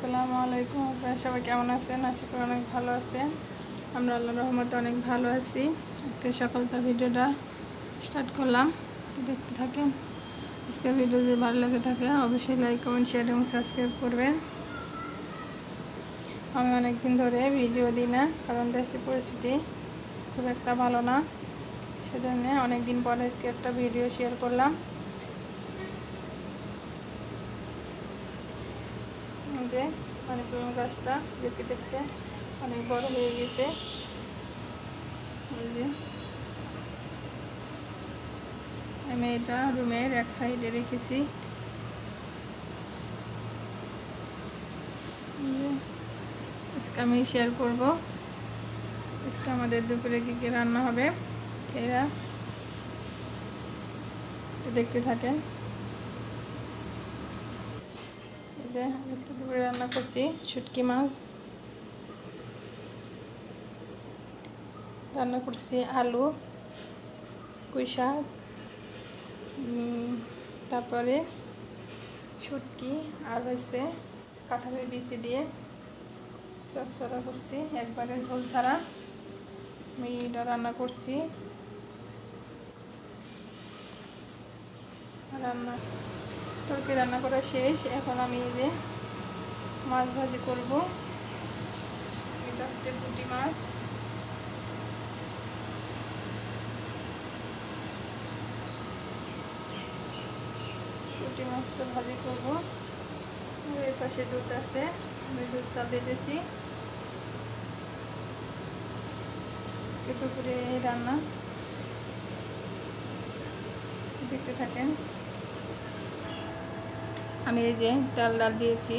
আসসালামু আলাইকুম আপনারা সবাই কেমন আছেন? আশা করি অনেক ভালো আছেন। আমরা আল্লাহ রহমতে অনেক ভালো আছি। আজকে সকালটা ভিডিওটা স্টার্ট করলাম। দেখতে থাকেন। আজকের ভিডিও যদি ভালো লাগে থাকে, অবশ্যই লাইক, কমেন্ট, শেয়ার এবং সাবস্ক্রাইব করবেন। আমি অনেক দিন ধরে ভিডিও দিই না, কারণ দেশের পরিস্থিতি খুব একটা ভালো না। সেজন্য অনেক দিন পরে আজকে একটা ভিডিও শেয়ার করলাম। এই যে মানে পুরনো গাছটা দেখতে দেখতে অনেক বড় হয়ে গেছে। আমি এটা রুমের এক সাইডে রেখেছি। আজকে আমি শেয়ার করব। আজকে আমাদের দুপুরে কী কী রান্না হবে এরা দেখতে থাকেন। এই আজকে দুপুরে রান্না করছি শুটকি মাছ। রান্না করছি আলু, পুঁই শাক তারপরে শুটকি আর হচ্ছে কাঁঠালের বিচি দিয়ে চচ্চড়া করছি, একবারে ঝোল ছাড়া। আমি এটা রান্না করছি। রান্না তরকারি রান্না করা শেষ। এখন আমি এই যে মাছ ভাজি করব। এটা হচ্ছে পুঁটি মাছ। পুঁটি মাছটা ভাজি করব। এর পাশে দুধ আছে। আমি দুধ চাল দিতেছি। এই রান্না। দেখতে থাকেন। আমি এই যে তেল দিয়েছি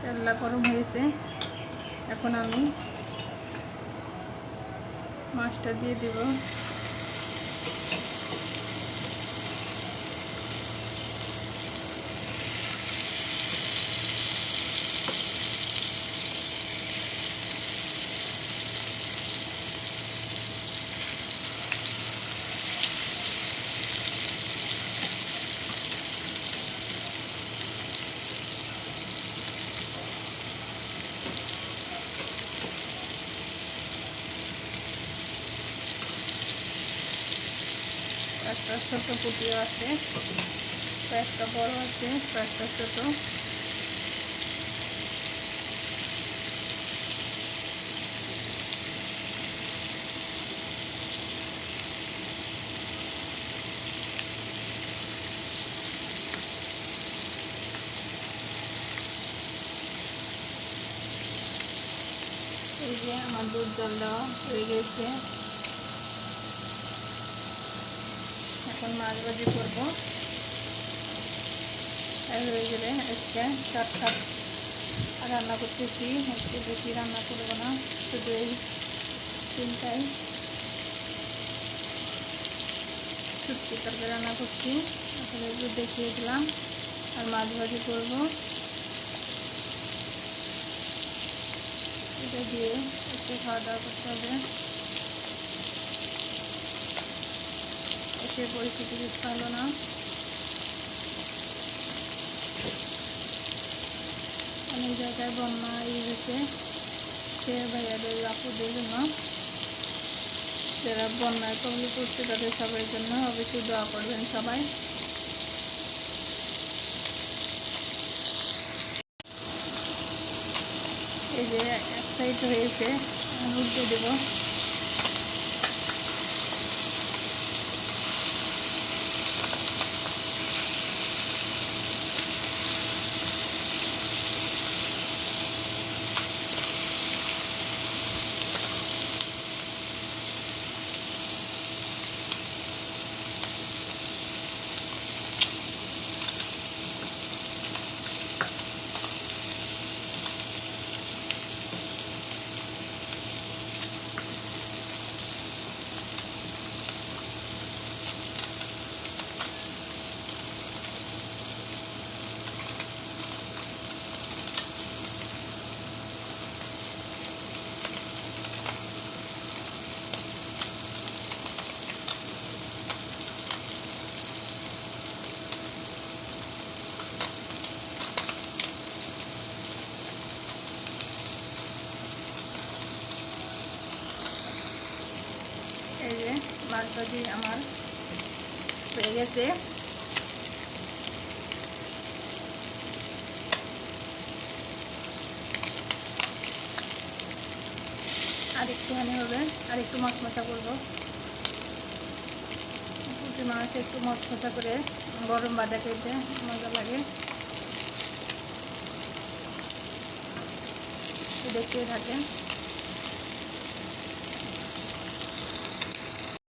তেলটা গরম হয়েছে। এখন আমি মাছটা দিয়ে দেব। একটা ছোটো পুটিও আছে কয়েকটা বড় আছে কয়েকটা ছোটো এই যে আমার দুধ জল দেওয়া হয়ে গেছে এখন মাছ ভাজি করব। আর হয়ে গেলে আজকে চার খাপ রান্না করতেছি। আজকে বেশি রান্না করব না, শুধু এই তিনটাই। শুটকি তরকারি রান্না করছি। এখন এগুলো দেখিয়ে দিলাম। আর মাছ ভাজি করব। এটা দিয়ে একটু খাওয়া দাওয়া করতে হবে। এতে পরিস্থিতি ভালো না। অনেক জায়গায় বন্যা ইয়ে হয়েছে সে ভাইয়াদের আপুদের জন্য। যারা বন্যায় কবল করছে তাদের সবার জন্য অবশ্যই দোয়া করবেন সবাই। এই যে এক সাইড হয়েছে উল্টে দেবো। মাছ ভাজি আমার হয়ে গেছে। আর একটুখানি হবে, আর একটু মাছ মশা করব। পুঁটি মাছ একটু করে গরম বাদা খেতে মজা লাগে। দেখতে থাকেন।